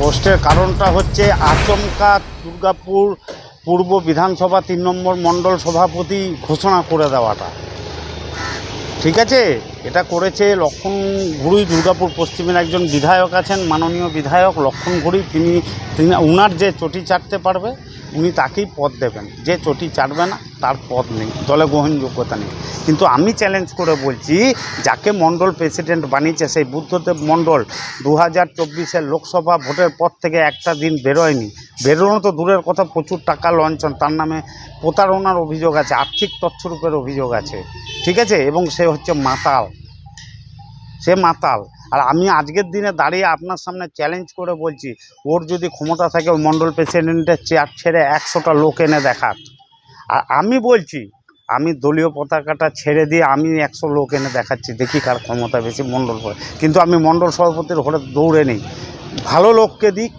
কষ্টের কারণটা হচ্ছে আচমকা দুর্গাপুর পূর্ব বিধানসভা তিন নম্বর মণ্ডল সভাপতি ঘোষণা করে দেওয়াটা। ঠিক আছে? এটা করেছে লক্ষণ ঘুড়ি দুর্গাপুর, পশ্চিমের একজন বিধায়ক আছেন, মাননীয় বিধায়ক লক্ষণ ঘুড়ি তিনি তিনি, উনার যে চটি চাটতে পারবে, উনি তাকেই পদ দেবেন। যে চটি চাটবে না, তার পদ নেই, দলে গ্রহণযোগ্যতা নেই। কিন্তু আমি চ্যালেঞ্জ করে বলছি, যাকে মণ্ডল প্রেসিডেন্ট বানিয়েছে, সেই বুদ্ধদেব মণ্ডল দু হাজার চব্বিশের লোকসভা ভোটের পর থেকে একটা দিন বেরোয়নি। বেরোনো তো দূরের কথা, প্রচুর টাকা লঞ্চন, তার নামে প্রতারণার অভিযোগ আছে, আর্থিক তছরূপের অভিযোগ আছে। ঠিক আছে? এবং সে হচ্ছে মাতাল। সে মাতাল। আর আমি আজকের দিনে দাঁড়িয়ে আপনার সামনে চ্যালেঞ্জ করে বলছি, ওর যদি ক্ষমতা থাকে মণ্ডল প্রেসিডেন্টের চেয়ার ছেড়ে একশোটা লোক এনে দেখাক। আর আমি বলছি, আমি দলীয় পতাকাটা ছেড়ে দিয়ে আমি একশো লোক এনে দেখাচ্ছি, দেখি কার ক্ষমতা বেশি মণ্ডল কিন্তু আমি মণ্ডল সভাপতির হলে দৌড়ে নেই। ভালো লোককে দিক,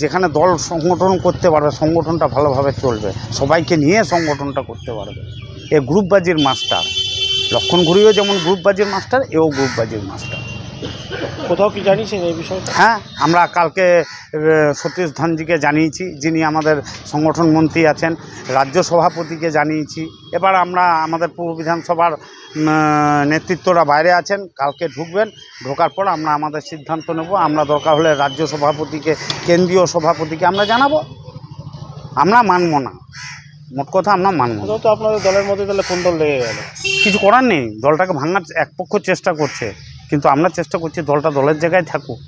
যেখানে দল সংগঠন করতে পারবে, সংগঠনটা ভালোভাবে চলবে, সবাইকে নিয়ে সংগঠনটা করতে পারবে। এ গ্রুপবাজির মাস্টার লক্ষণ ঘুরিও যেমন গ্রুপবাজির মাস্টার এও গ্রুপবাজির মাস্টার কোথাও কি জানিয়েছেন এই বিষয়ে হ্যাঁ আমরা কালকে সতীশ ধনজিকে জানিয়েছি যিনি আমাদের সংগঠন মন্ত্রী আছেন রাজ্য সভাপতিকে জানিয়েছি। এবার আমরা আমাদের পূর্ব বিধানসভার নেতৃত্বরা বাইরে আছেন কালকে ঢুকবেন ঢোকার পর আমরা আমাদের সিদ্ধান্ত নেব। আমরা দরকার হলে রাজ্য সভাপতিকে কেন্দ্রীয় সভাপতিকে আমরা জানাব। আমরা মানব না। মোট কথা আমরা মানব না। তো আপনাদের দলের মধ্যে তাহলে কোন দল লেগে গেল? কিছু করার নেই। দলটাকে ভাঙার এক পক্ষ চেষ্টা করছে। কিন্তু আমরা চেষ্টা করছি দলটা দলের জায়গায় থাকুক।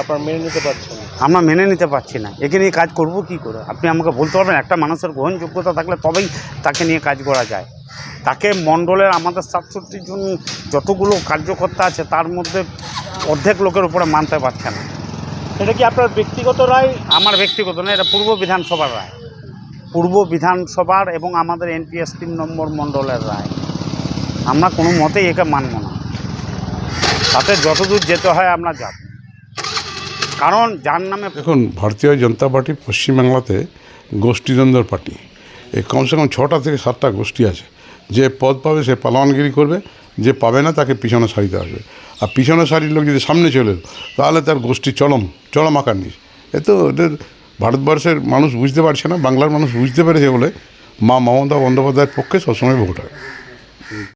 আপনারা মেনে নিতে পারছেন না। আমরা মেনে নিতে পারছি না। একে নিয়ে কাজ করব কি করে? আপনি আমাকে বলতে পারবেন একটা মানুষের গ্রহণযোগ্যতা থাকলে তবেই তাকে নিয়ে কাজ করা যায়। তাকে মণ্ডলের আমাদের সাতষট্টি জন যতগুলো কার্যকর্তা আছে তার মধ্যে অর্ধেক লোকের উপরে মানতে পারছে না। এটা কি আপনার ব্যক্তিগত রায়? আমার ব্যক্তিগত না এটা পূর্ব বিধানসভার রায়। পূর্ব বিধানসভার এবং আমাদের এনপিএস তিন নম্বর মণ্ডলের রায়। আমরা কোনো মতেই একে মানব না। তাতে যতদূর যেতে হয় আমরা যাব। কারণ যার নামে দেখুন, ভারতীয় জনতা পার্টি পশ্চিমবাংলাতে গোষ্ঠীদ্বন্দ্বর পার্টি। এই কমসে কম ছটা থেকে সাতটা গোষ্ঠী আছে। যে পদ পাবে সে পালোয়ানগিরি করবে, যে পাবে না তাকে পিছনে সারিতে আসবে। আর পিছনে সারির লোক যদি সামনে চলে তাহলে তার গোষ্ঠী চরম চরম আকার নিস এ তো ভারতবর্ষের মানুষ বুঝতে পারছে না, বাংলার মানুষ বুঝতে পেরেছে বলে মা মমতা বন্দ্যোপাধ্যায়ের পক্ষে সবসময় ভোট হয়।